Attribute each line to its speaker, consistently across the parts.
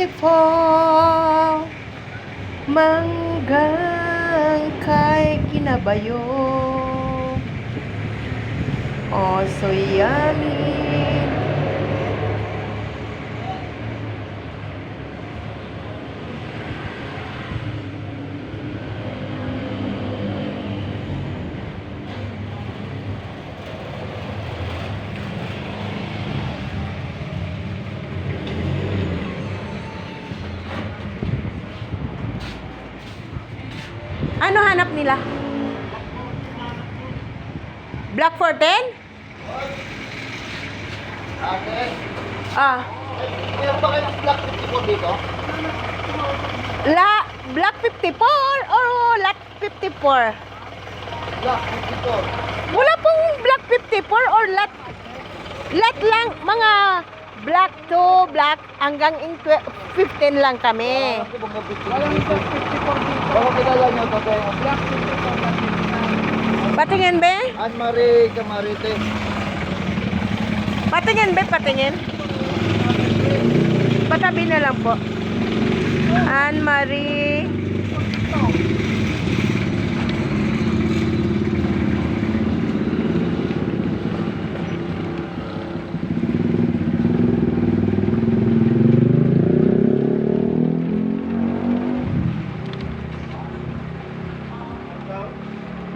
Speaker 1: 54 Manggang kay kinabayo. Oh, so yummy Ano hanap nila? Black 14?
Speaker 2: Ate,
Speaker 1: Ah,
Speaker 2: meron ba kayo black 54 dito?
Speaker 1: la Black 54 or Lot 54?
Speaker 2: Black 54.
Speaker 1: Wala pong Black 54 or Lot Lot lang mga Black 2, Black hanggang in twe- 15 lang kami.
Speaker 2: Ako mga 54 dito. Baka kilala nyo ito kayo. Black 54.
Speaker 1: Patingin be?
Speaker 2: Anne-Marie Camarite.
Speaker 1: Patingin be, patingin. Patabi na lang po. Anne-Marie.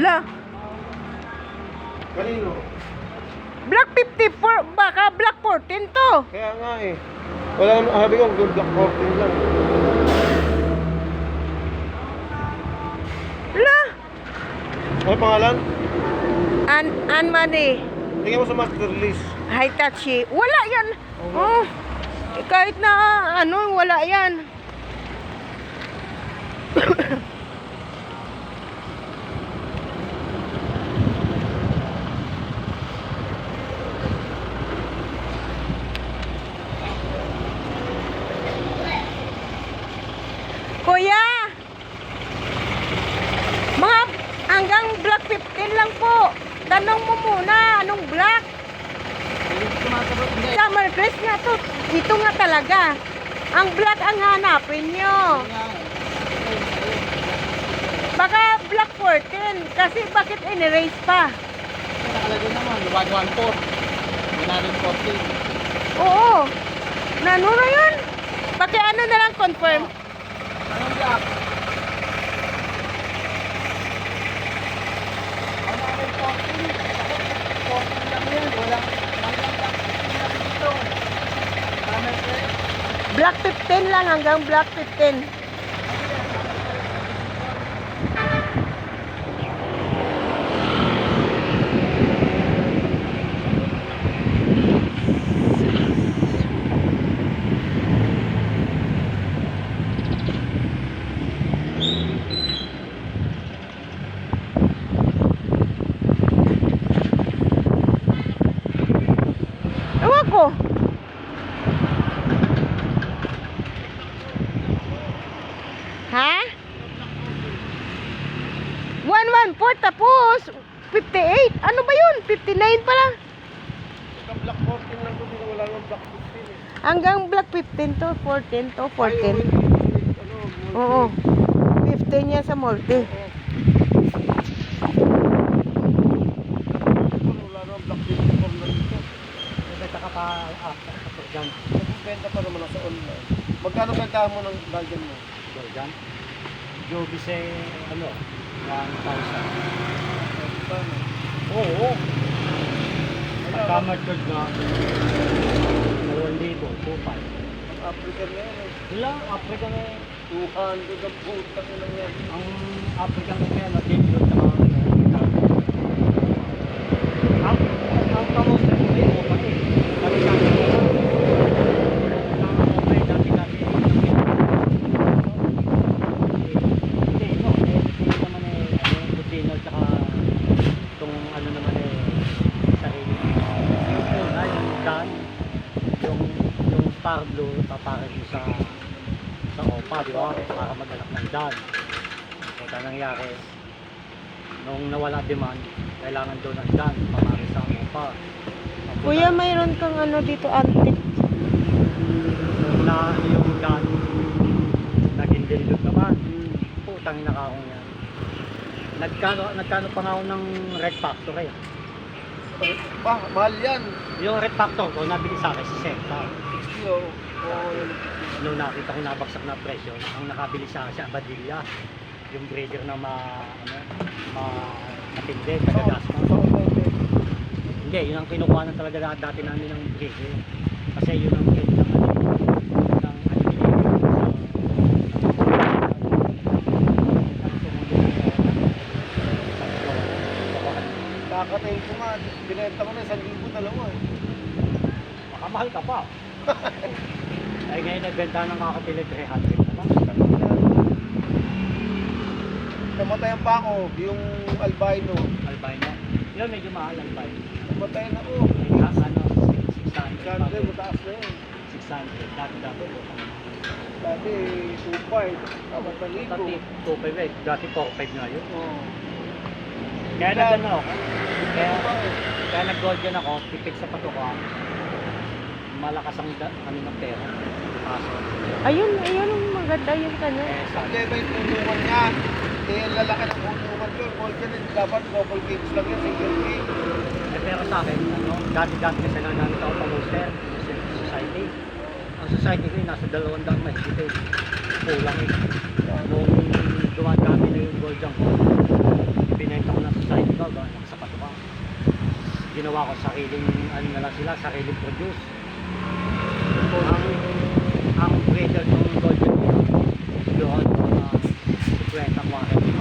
Speaker 1: La,
Speaker 2: Kanino?
Speaker 1: Black 54, baka Black 14 to.
Speaker 2: Kaya nga eh. Wala naman, sabi ko, good black 14 lang.
Speaker 1: La,
Speaker 2: Ano pangalan?
Speaker 1: An Anne-Marie.
Speaker 2: Tingnan mo sa master list.
Speaker 1: Hitachi. Wala yan. Oh, kahit na ano, wala yan. Kuya! Mga hanggang black 15 lang po. Tanong mo muna, anong black? Summer dress nga to. Ito nga talaga. Ang black ang hanapin nyo. Baka black 14. Kasi bakit in-erase pa?
Speaker 2: Nakalagay naman, 114. 114.
Speaker 1: Oo. Nano na yun? Paki ano na lang confirm.
Speaker 2: Anong black? Ano ang 14? 14 lang yan. Walang, walang black 15 lang dito. Tama sir?
Speaker 1: Black 15 lang hanggang black 15. Ewan ko. Ha? 114 tapos 58. Ano ba yun? 59 pala.
Speaker 2: Ika black 14 lang to. Wala nang black 15 eh.
Speaker 1: Hanggang black 15 to 14 to 14.
Speaker 2: Ay, ano,
Speaker 1: Oo. 15 yan sa multi.
Speaker 2: Wala nang black 54 lang dito.
Speaker 3: Benta ka pa ah, sa dyan.
Speaker 2: Benta pa naman sa online. Magkano benta mo ng Belgian mo?
Speaker 3: Dyan. Joby sa ano, 1,000. Oo. Pagka matured na, 2,000, 2,500.
Speaker 2: African na yan eh.
Speaker 3: Wala, Africa na eh.
Speaker 2: 200 ang putak na lang yan.
Speaker 3: Ang Africa na kaya natin-load na Carlo taparin mo sa sa OPA, di ba? Para maganap ng dam. Kaya nangyari, nung nawala demand, kailangan doon ng dam, papari sa OPA.
Speaker 1: Kuya, mayroon kang ano dito, antique.
Speaker 3: Nung na yung dam, naging dilidog naman. Putang ina ka ako yan. Nagkano, nagkano pa nga ako ng rec factor eh.
Speaker 2: Ba, mahal yan.
Speaker 3: Yung Red Factor ko, nabili sa akin si Senta.
Speaker 2: 60 oh. Oo, yun.
Speaker 3: Nung nakita ko nabagsak na presyo, ang nakabili sa akin si Abadilla. Yung breeder na ma, ano, ma, matindi.
Speaker 2: Oo, oo, oo.
Speaker 3: Hindi, yun ang kinukuha na talaga na- dati namin ng breeder. Kasi yun ang head ng ano, ng ano,
Speaker 2: Kakatayin ko nga, binenta ko na 1,000 dalawa eh.
Speaker 3: Makamahal ka pa. Ay ngayon nagbenta ng kakapili 300 na lang.
Speaker 2: Namatayan pa ako, yung albino.
Speaker 3: Albino. Yun medyo mahal albino.
Speaker 2: Namatayan ako.
Speaker 3: Yung ha- ano, 600.
Speaker 2: Ganda, mataas na yun.
Speaker 3: 600. Dati dati.
Speaker 2: Dati, 2.5. Tapos
Speaker 3: Dati
Speaker 2: paligo.
Speaker 3: 2.5 eh. Dati 4.5 na yun.
Speaker 2: Oo.
Speaker 3: Kaya na ano ako. Kaya, kaya nag-golden ako, tipid sa patuka. Malakas ang da, ano ng pera. Kaso,
Speaker 1: Ayun, ayun ang maganda yung kanya.
Speaker 3: eh, sa
Speaker 2: Problema yung tulungan niya. Kaya ang lalaki ng tulungan ko. Golden, dapat double games lang yan, single game.
Speaker 3: Eh, pero sa akin, ano, dati-dati kasi na namin ako pa-booster sa society. Ang society ko yung nasa dalawang daan mahigit eh. Kulang eh. Nung dumadami na yung gold jump ko, binenta ko na society ko, gawa sa patuka. Ginawa ko sariling, ano na lang sila, sariling produce. Ang, ang breeder ng gold jump ko, yun, uh, 50 quarter.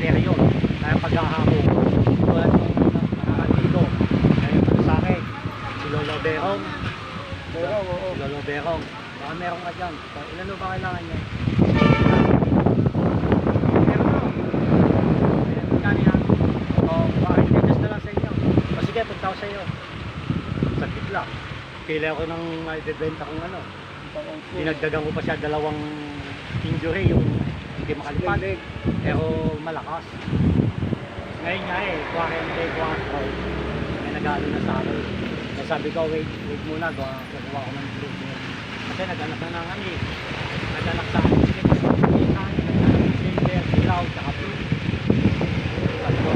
Speaker 3: Pero yun, kaya paghahako, tulad ng nakakaligo, kaya sa akin, si Lolo Berong, si Lolo Berong, baka meron ka dyan, so, ilan ba kailangan niya? Meron na. Eh, magkano yan? O, baka i-adjust na lang sa inyo. O sige, punta ko sa iyo. Sakit lang. Pila ko ng maibibenta kong ano. Dinagdagan ko pa siya dalawang injury, yung hindi makalipad. Pero malakas. Ngayon nga eh, 44, may nagalo na sa akin. Kaya sabi ko, wait, wait muna, gawa, kukuha ko ng treatment. Kasi naganak na ng ano eh. Naganak sa akin, sige, mas mabilis na akin. Naganak silver, dilaw, tsaka blue. Sabi ko,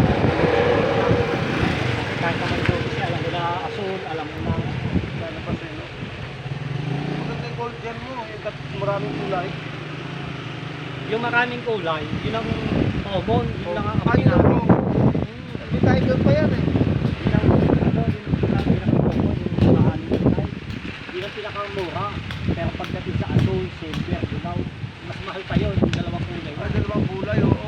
Speaker 3: kahit naman doon siya, alam mo na asul, alam mo na
Speaker 2: Sana pa sa'yo. Golden mo. Yung kat- maraming kulay.
Speaker 3: yung maraming kulay, yun ang common, yun lang ang
Speaker 2: Ay,
Speaker 3: pinaka-
Speaker 2: nako. Hindi tayo doon pa yan eh.
Speaker 3: Yun ang ano, yun ang pinaka-common, yung maraming kulay. Yun ang pinakamura. Pero pagdating sa asul, silver, dilaw, mas mahal pa yun, yung dalawang kulay.
Speaker 2: Ay, dalawang kulay, oo.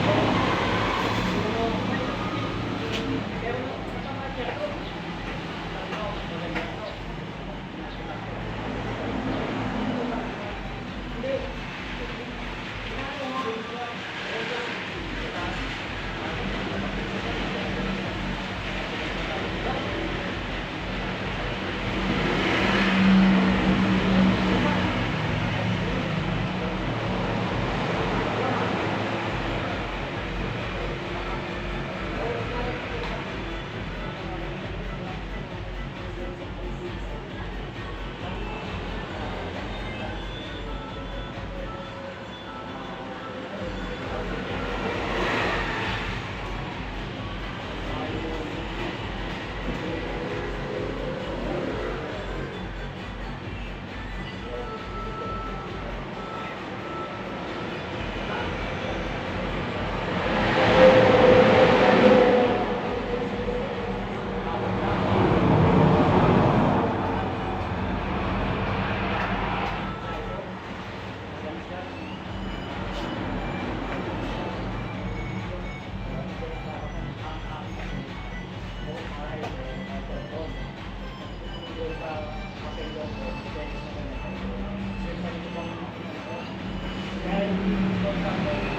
Speaker 1: Thank you.
Speaker 3: どうも。